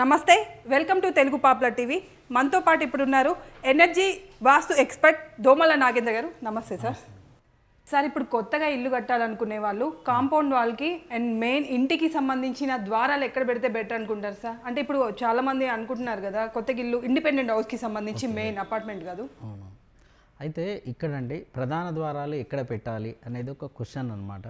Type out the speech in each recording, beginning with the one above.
నమస్తే welcome to Telugu popular TV. మనతో పాటు ఇప్పుడు ఉన్నారు ఎనర్జీ వాస్తు ఎక్స్పర్ట్ దోమల నాగేంద్ర గారు. నమస్తే సార్. సార్ ఇప్పుడు కొత్తగా ఇల్లు కట్టాలనుకునే వాళ్ళు కాంపౌండ్ వాళ్ళకి అండ్ మెయిన్ ఇంటికి సంబంధించిన ద్వారాలు ఎక్కడ పెడితే బెటర్ అనుకుంటారు సార్? అంటే ఇప్పుడు చాలా మంది అనుకుంటున్నారు కదా కొత్తగా ఇల్లు ఇండిపెండెంట్ హౌస్కి సంబంధించి మెయిన్ అపార్ట్మెంట్ కాదు. అవును. అయితే ఇక్కడండి ప్రధాన ద్వారాలు ఎక్కడ పెట్టాలి అనేది ఒక క్వశ్చన్ అనమాట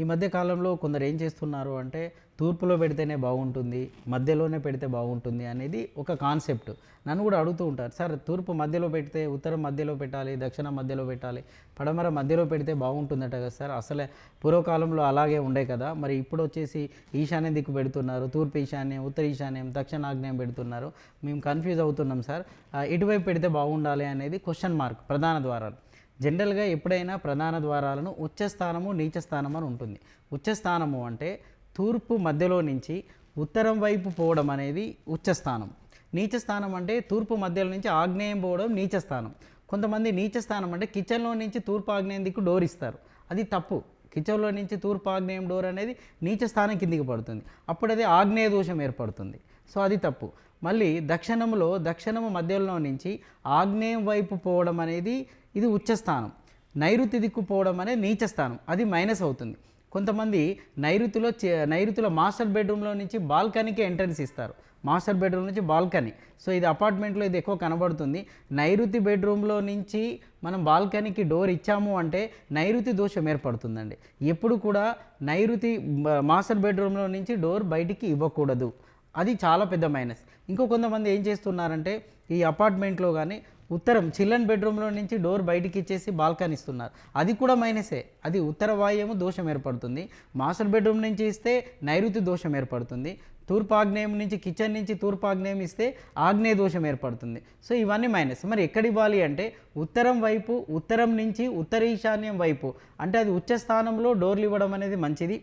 ఈ మధ్య కాలంలో కొందరు ఏం చేస్తున్నారు అంటే తూర్పులో పెడితేనే బాగుంటుంది మధ్యలోనే పెడితే బాగుంటుంది అనేది ఒక కాన్సెప్ట్. నన్ను కూడా అడుగుతూ ఉంటారు సార్ తూర్పు మధ్యలో పెడితే ఉత్తరం మధ్యలో పెట్టాలి దక్షిణ మధ్యలో పెట్టాలి పడమర మధ్యలో పెడితే బాగుంటుందట కదా సార్. అసలే పూర్వకాలంలో అలాగే ఉండే కదా. మరి ఇప్పుడు వచ్చేసి ఈశాన్య దిక్కు పెడుతున్నారు తూర్పు ఈశాన్యం ఉత్తర ఈశాన్యం దక్షిణాగ్నేయం పెడుతున్నారు. మేము కన్ఫ్యూజ్ అవుతున్నాం సార్. ఎటువైపు ఇటువైపు పెడితే బాగుండాలి అనేది క్వశ్చన్ మార్క్ ప్రధాన ద్వారాలు. జనరల్గా ఎప్పుడైనా ప్రధాన ద్వారాలను ఉచ్చస్థానము నీచస్థానం అని ఉంటుంది. ఉచ్చస్థానము అంటే తూర్పు మధ్యలో నుంచి ఉత్తరం వైపు పోవడం అనేది ఉచ్చస్థానం నీచస్థానం అంటే తూర్పు మధ్యలో నుంచి ఆగ్నేయం పోవడం నీచస్థానం కొంతమంది నీచస్థానం అంటే కిచెన్లో నుంచి తూర్పు ఆగ్నేయం దిక్కు డోర్ ఇస్తారు. అది తప్పు. కిచెన్లో నుంచి తూర్పు ఆగ్నేయం డోర్ అనేది నీచ స్థానం కిందికి పడుతుంది. అప్పుడు అది ఆగ్నేయ దోషం ఏర్పడుతుంది. సో అది తప్పు. మళ్ళీ దక్షిణంలో దక్షిణము మధ్యలో నుంచి ఆగ్నేయం వైపు పోవడం అనేది ఇది ఉచ్చస్థానం. నైరుతి దిక్కు పోవడం అనేది నీచ స్థానం అది మైనస్ అవుతుంది. కొంతమంది నైరుతిలో చే- నైరుతిలో మాస్టర్ బెడ్రూమ్లో నుంచి బాల్కనీకి ఎంట్రన్స్ ఇస్తారు. మాస్టర్ బెడ్రూమ్ నుంచి బాల్కనీ. సో ఇది అపార్ట్మెంట్లో ఇది ఎక్కువ కనబడుతుంది. నైరుతి బెడ్రూమ్లో నుంచి మనం బాల్కనీకి డోర్ ఇచ్చాము అంటే నైరుతి దోషం ఏర్పడుతుందండి. ఎప్పుడు కూడా నైరుతి మాస్టర్ బెడ్రూమ్లో నుంచి డోర్ బయటికి ఇవ్వకూడదు. అది చాలా పెద్ద మైనస్ ఇంకో కొంతమంది ఏం చేస్తున్నారంటే ఈ అపార్ట్మెంట్లో కానీ ఉత్తరం చిల్డ్రన్ బెడ్రూమ్లో నుంచి డోర్ బయటికి ఇచ్చేసి బాల్కనీ ఇస్తున్నారు. అది కూడా మైనసే అది ఉత్తర వాయువు దోషం ఏర్పడుతుంది. మాస్టర్ బెడ్రూమ్ నుంచి ఇస్తే నైరుతి దోషం ఏర్పడుతుంది. తూర్పు ఆగ్నేయం నుంచి కిచెన్ నుంచి తూర్పు ఆగ్నేయం ఇస్తే ఆగ్నేయ దోషం ఏర్పడుతుంది. సో ఇవన్నీ మైనస్ మరి ఎక్కడ ఇవ్వాలి అంటే ఉత్తరం వైపు ఉత్తరం నుంచి ఉత్తర ఈశాన్యం వైపు. అంటే అది ఉచ్చ స్థానంలో డోర్లు ఇవ్వడం అనేది మంచిది.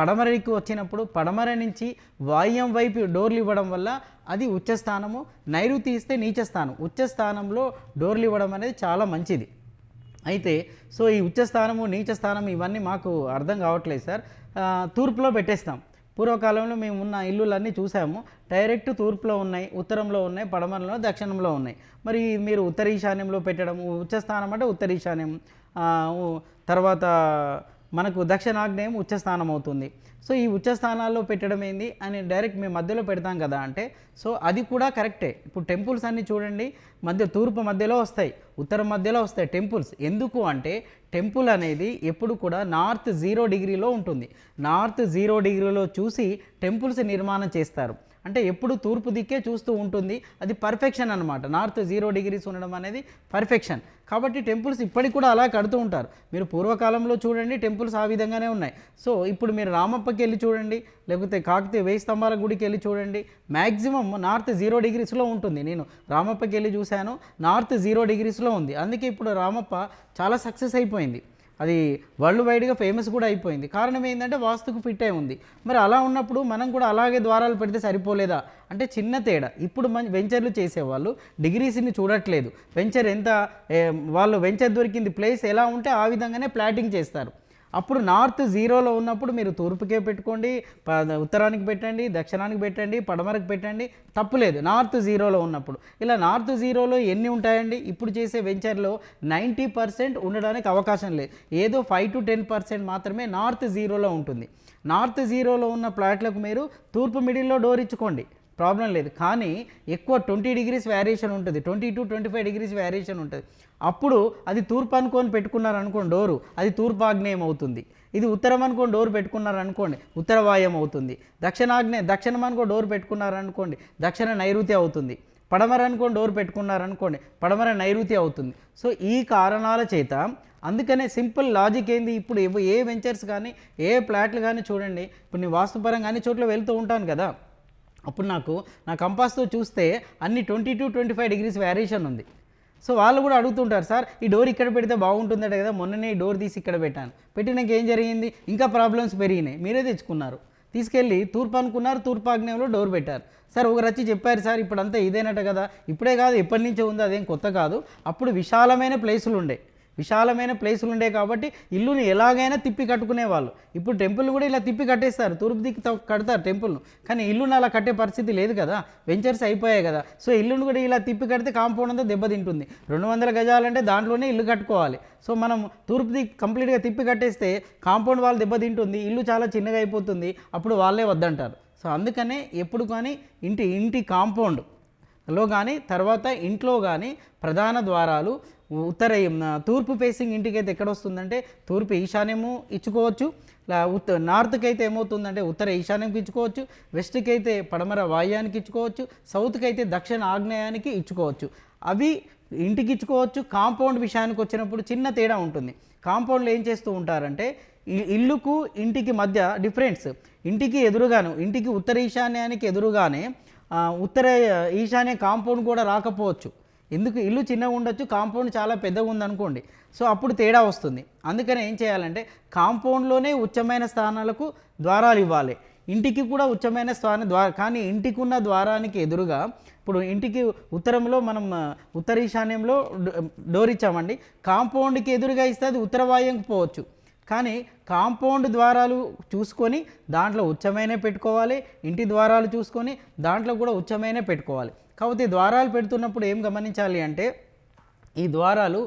పడమరకి వచ్చినప్పుడు పడమర నుంచి వాయుం వైపు డోర్లు ఇవ్వడం వల్ల అది ఉచ్చస్థానము నైరుతి ఇస్తే నీచస్థానం ఉచ్చస్థానంలో డోర్లు ఇవ్వడం అనేది చాలా మంచిది. అయితే సో ఈ ఉచ్చస్థానము నీచస్థానం ఇవన్నీ మాకు అర్థం కావట్లేదు సార్. తూర్పులో పెట్టేస్తాం. పూర్వకాలంలో మేము ఉన్న ఇల్లులన్నీ చూసాము. డైరెక్ట్ తూర్పులో ఉన్నాయి ఉత్తరంలో ఉన్నాయి పడమరలో దక్షిణంలో ఉన్నాయి. మరి మీరు ఉత్తర ఈశాన్యంలో పెట్టడం ఉచ్చస్థానం అంటే ఉత్తర ఈశాన్యం తర్వాత మనకు దక్షిణాగ్నేయం ఉచ్చస్థానం అవుతుంది సో ఈ ఉచ్చస్థానాల్లో పెట్టడం ఏంది? అని డైరెక్ట్ మేము మధ్యలో పెడతాం కదా అంటే సో అది కూడా కరెక్టే. ఇప్పుడు టెంపుల్స్ అన్నీ చూడండి మధ్య తూర్పు మధ్యలో వస్తాయి ఉత్తరం మధ్యలో వస్తాయి టెంపుల్స్. ఎందుకు అంటే టెంపుల్ అనేది ఎప్పుడు కూడా నార్త్ జీరో డిగ్రీలో ఉంటుంది. నార్త్ జీరో డిగ్రీలో చూసి టెంపుల్స్ నిర్మాణం చేస్తారు. అంటే ఎప్పుడు తూర్పు దిక్కే చూస్తూ ఉంటుంది. అది పర్ఫెక్షన్ అనమాట నార్త్ జీరో డిగ్రీస్ ఉండడం అనేది పర్ఫెక్షన్ కాబట్టి టెంపుల్స్ ఇప్పటికి కూడా అలా కడుతూ ఉంటారు. మీరు పూర్వకాలంలో చూడండి టెంపుల్స్ ఆ విధంగానే ఉన్నాయి. సో ఇప్పుడు మీరు రామప్పకి వెళ్ళి చూడండి లేకపోతే కాకతీయ వేయి స్తంభాల గుడికి వెళ్ళి చూడండి మ్యాక్సిమం నార్త్ జీరో డిగ్రీస్లో ఉంటుంది. నేను రామప్పకి వెళ్ళి చూశాను నార్త్ జీరో డిగ్రీస్లో ఉంది. అందుకే ఇప్పుడు రామప్ప చాలా సక్సెస్ అయిపోయింది. అది వరల్డ్ వైడ్గా ఫేమస్ కూడా అయిపోయింది. కారణం ఏంటంటే వాస్తుకు ఫిట్ అయి ఉంది. మరి అలా ఉన్నప్పుడు మనం కూడా అలాగే ద్వారాలు పెడితే సరిపోలేదా? అంటే చిన్న తేడా. ఇప్పుడు మంచి వెంచర్లు చేసేవాళ్ళు డిగ్రీస్ని చూడట్లేదు. వెంచర్ ఎంత వాళ్ళు వెంచర్ దొరికింది ప్లేస్ ఎలా ఉంటే ఆ విధంగానే ప్లాటింగ్ చేస్తారు. అప్పుడు నార్త్ జీరోలో ఉన్నప్పుడు మీరు తూర్పుకే పెట్టుకోండి ప- ఉత్తరానికి పెట్టండి దక్షిణానికి పెట్టండి పడమరకు పెట్టండి తప్పులేదు నార్త్ జీరోలో ఉన్నప్పుడు. ఇలా నార్త్ జీరోలో ఎన్ని ఉంటాయండి? ఇప్పుడు చేసే వెంచర్లో నైంటీ పర్సెంట్ ఉండడానికి అవకాశం లేదు. ఏదో ఫైవ్ టు టెన్ పర్సెంట్ మాత్రమే నార్త్ జీరోలో ఉంటుంది. నార్త్ జీరోలో ఉన్న ప్లాట్లకు మీరు తూర్పు మిడిల్లో డోర్ ఇచ్చుకోండి. ప్రాబ్లం లేదు. కానీ ఎక్కువ ట్వంటీ డిగ్రీస్ వేరియేషన్ ఉంటుంది. Twenty to twenty five degrees variation ఉంటుంది. అప్పుడు అది తూర్పు అనుకొని పెట్టుకున్నారు అనుకోండి డోరు అది తూర్పు ఆగ్నేయం అవుతుంది. ఇది ఉత్తరం అనుకోని డోర్ పెట్టుకున్నారు అనుకోండి ఉత్తర వాయం అవుతుంది. దక్షిణాగ్నే దక్షిణం అనుకో డోర్ పెట్టుకున్నారు అనుకోండి దక్షిణ నైరుతి అవుతుంది. పడమర అనుకోని డోర్ పెట్టుకున్నారు అనుకోండి పడమర నైరుతి అవుతుంది. సో ఈ కారణాల చేత అందుకనే సింపుల్ లాజిక్ ఏంది? ఇప్పుడు ఏ వెంచర్స్ కానీ ఏ ప్లాట్లు కానీ చూడండి. ఇప్పుడు నేను వాస్తుపరంగా అన్ని చోట్ల వెళ్తూ ఉంటాను కదా. అప్పుడు నాకు నా కంపాస్తో చూస్తే అన్ని twenty to twenty five degrees variation ఉంది. సో వాళ్ళు కూడా అడుగుతుంటారు సార్ ఈ డోర్ ఇక్కడ పెడితే బాగుంటుందట కదా మొన్ననే ఈ డోర్ తీసి ఇక్కడ పెట్టాను. పెట్టినాక ఏం జరిగింది? ఇంకా ప్రాబ్లమ్స్ పెరిగినాయి. మీరే తెచ్చుకున్నారు. తీసుకెళ్ళి తూర్పు అనుకున్నారు తూర్పు ఆగ్నేయంలో డోర్ పెట్టారు. సార్ ఒక రచ్చి చెప్పారు సార్ ఇప్పుడంతా ఇదేనట కదా ఇప్పుడే కాదు ఎప్పటి నుంచో ఉంది అదేం కొత్త కాదు. అప్పుడు విశాలమైన ప్లేసులు ఉండే విశాలమైన ప్లేసులు ఉండే కాబట్టి ఇల్లుని ఎలాగైనా తిప్పి కట్టుకునేవాళ్ళు. ఇప్పుడు టెంపుల్ కూడా ఇలా తిప్పి కట్టేస్తారు. తూర్పు దిక్కు కడతారు టెంపుల్ను. కానీ ఇల్లుని అలా కట్టే పరిస్థితి లేదు కదా. వెంచర్స్ అయిపోయాయి కదా. సో ఇల్లును కూడా ఇలా తిప్పి కడితే కాంపౌండ్ అంతా దెబ్బతింటుంది. రెండు వందల గజాలంటే దాంట్లోనే ఇల్లు కట్టుకోవాలి. సో మనం తూర్పు దిక్కు కంప్లీట్గా తిప్పి కట్టేస్తే కాంపౌండ్ వాళ్ళు దెబ్బతింటుంది. ఇల్లు చాలా చిన్నగా అయిపోతుంది. అప్పుడు వాళ్ళే వద్దంటారు. సో అందుకనే ఎప్పుడు కానీ ఇంటి ఇంటి కాంపౌండ్లో కానీ తర్వాత ఇంట్లో కానీ ప్రధాన ద్వారాలు ఉత్తర తూర్పు ఫేసింగ్ ఇంటికి అయితే ఎక్కడ వస్తుందంటే తూర్పు ఈశాన్యము ఇచ్చుకోవచ్చు. ఉత్త నార్త్కి అయితే ఏమవుతుందంటే ఉత్తర ఈశాన్యంకి ఇచ్చుకోవచ్చు. వెస్ట్కి అయితే పడమర వాయుయానికి ఇచ్చుకోవచ్చు. సౌత్కి అయితే దక్షిణ ఆగ్నేయానికి ఇచ్చుకోవచ్చు. అవి ఇంటికి ఇచ్చుకోవచ్చు. కాంపౌండ్ విషయానికి వచ్చినప్పుడు చిన్న తేడా ఉంటుంది. కాంపౌండ్లో ఏం చేస్తూ ఉంటారంటే ఇల్లుకు ఇంటికి మధ్య డిఫరెన్స్. ఇంటికి ఎదురుగాను ఇంటికి ఉత్తర ఈశాన్యానికి ఎదురుగానే ఉత్తర ఈశాన్య కాంపౌండ్ కూడా రాకపోవచ్చు. ఎందుకు ఇల్లు చిన్నగా ఉండొచ్చు కాంపౌండ్ చాలా పెద్దగా ఉందనుకోండి. సో అప్పుడు తేడా వస్తుంది. అందుకని ఏం చేయాలంటే కాంపౌండ్లోనే ఉచ్చమైన స్థానాలకు ద్వారాలు ఇవ్వాలి. ఇంటికి కూడా ఉచ్చమైన స్థానం ద్వార కానీ ఇంటికి ఉన్న ద్వారానికి ఎదురుగా ఇప్పుడు ఇంటికి ఉత్తరంలో మనం ఉత్తర ఈశాన్యంలో డో- డోర్ ఇచ్చామండి. కాంపౌండ్కి ఎదురుగా ఇస్తే అది ఉత్తర వాయువుకి పోవచ్చు. కానీ కాంపౌండ్ ద్వారాలు చూసుకొని దాంట్లో ఉచ్చమైనే పెట్టుకోవాలి ఇంటి ద్వారాలు చూసుకొని దాంట్లో కూడా ఉచ్చమైనే పెట్టుకోవాలి. కాకపోతే ఈ ద్వారాలు పెడుతున్నప్పుడు ఏం గమనించాలి అంటే ఈ ద్వారాలు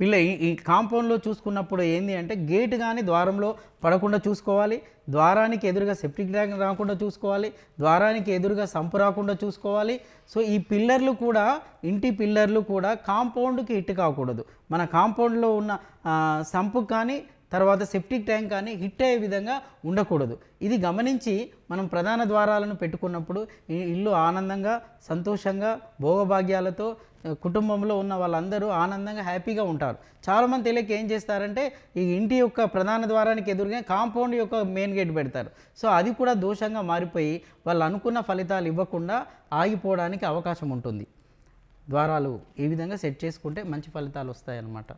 పిల్ల ఈ- కాంపౌండ్లో చూసుకున్నప్పుడు ఏంది అంటే గేట్ కానీ ద్వారంలో పడకుండా చూసుకోవాలి ద్వారానికి ఎదురుగా సెప్టిక్ ట్యాంక్ రాకుండా చూసుకోవాలి ద్వారానికి ఎదురుగా సంపు రాకుండా చూసుకోవాలి. సో ఈ పిల్లర్లు కూడా ఇంటి పిల్లర్లు కూడా కాంపౌండ్కి హిట్ కాకూడదు. మన కాంపౌండ్లో ఉన్న సంపు కానీ తర్వాత సెప్టిక్ ట్యాంక్ కానీ హిట్ అయ్యే విధంగా ఉండకూడదు. ఇది గమనించి మనం ప్రధాన ద్వారాలను పెట్టుకున్నప్పుడు ఇల్లు ఆనందంగా సంతోషంగా భోగభాగ్యాలతో కుటుంబంలో ఉన్న వాళ్ళందరూ ఆనందంగా హ్యాపీగా ఉంటారు. చాలామంది తెలియక ఏం చేస్తారంటే ఈ ఇంటి యొక్క ప్రధాన ద్వారానికి ఎదురుగా కాంపౌండ్ యొక్క మెయిన్ గేట్ పెడతారు. సో అది కూడా దోషంగా మారిపోయి వాళ్ళు అనుకున్న ఫలితాలు ఇవ్వకుండా ఆగిపోవడానికి అవకాశం ఉంటుంది. ద్వారాలు ఈ విధంగా సెట్ చేసుకుంటే మంచి ఫలితాలు వస్తాయన్నమాట.